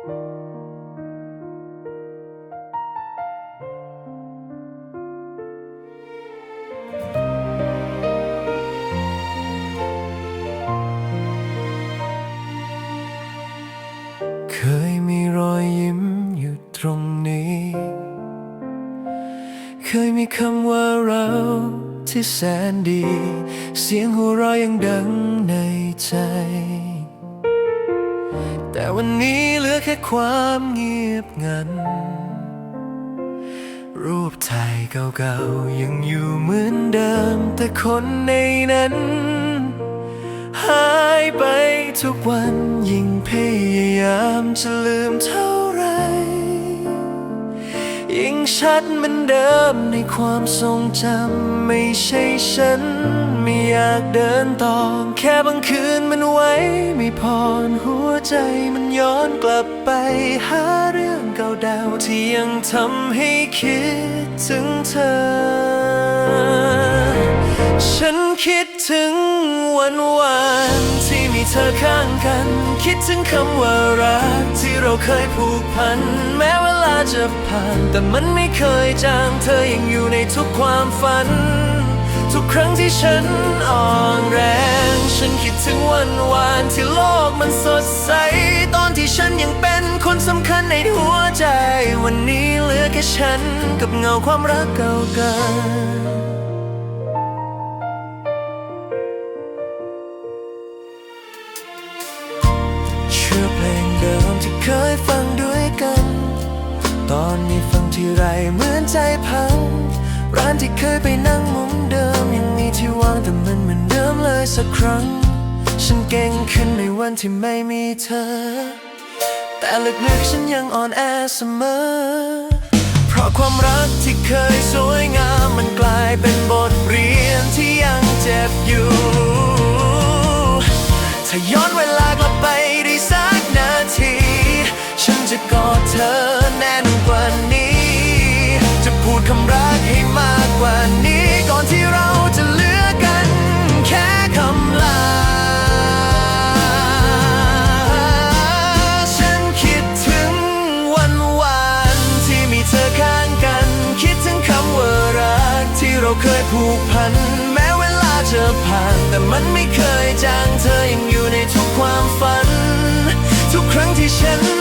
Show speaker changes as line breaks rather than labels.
เคยมีรอยยิ้มอยู่ตรงนี้ เคยมีคำว่าเราที่แสนดี เสียงหัวเราะยังดังในใจ แต่วันนี้เหลือแค่ความเงียบงัน รูปถ่ายเก่าๆ ยังอยู่เหมือนเดิม แต่คนในนั้น หายไปทุกวันยิ่งพยายามจะลืมเท่า ชัดเหมือนเดิมในความทรงจำไม่ใช่ฉัน ไม่อยากเดินต่อ แค่บางคืนมันไว้ ไม่พอหัวใจมันย้อนกลับไป หาเรื่องเก่าดาวที่ยังทำให้คิดถึงเธอ ฉันคิดถึงวันวานที่มีเธอข้างกัน คิดถึงคำว่ารักที่เราเคยผูกพันแม้วลา จะผ่าน แต่มันไม่เคยจางเธอยังอยู่ในทุกความฝัน ทุกครั้งที่ฉันอ่อนแรง ฉันคิดถึงวันวานที่โลกมันสดใส ตอนที่ฉันยังเป็นคนสำคัญในหัวใจ วันนี้เหลือแค่ฉันกับเงาความรักเก่ากัน ตอนนี้ฟังที่ไรเหมือนใจพัง ร้านที่เคยไปนั่งมุมเดิม ยังมีที่ว่างแต่มันเหมือนเดิมเลยสักครั้ง ฉันเก่งขึ้นในวันที่ไม่มีเธอ แต่ลึกๆฉันยังอ่อนแอเสมอ เพราะความรักที่เคยสวยงามมันกลายเป็นบทเรียนที่ยังเจ็บอยู่ ถ้าย้อนเวลากลับไปได้สักนาที ฉันจะกอดเธอ เคยผูกพัน แม้เวลาจะผ่าน แต่มันไม่เคยจางเธอยังอยู่ในทุกความฝัน ทุกครั้งที่ฉัน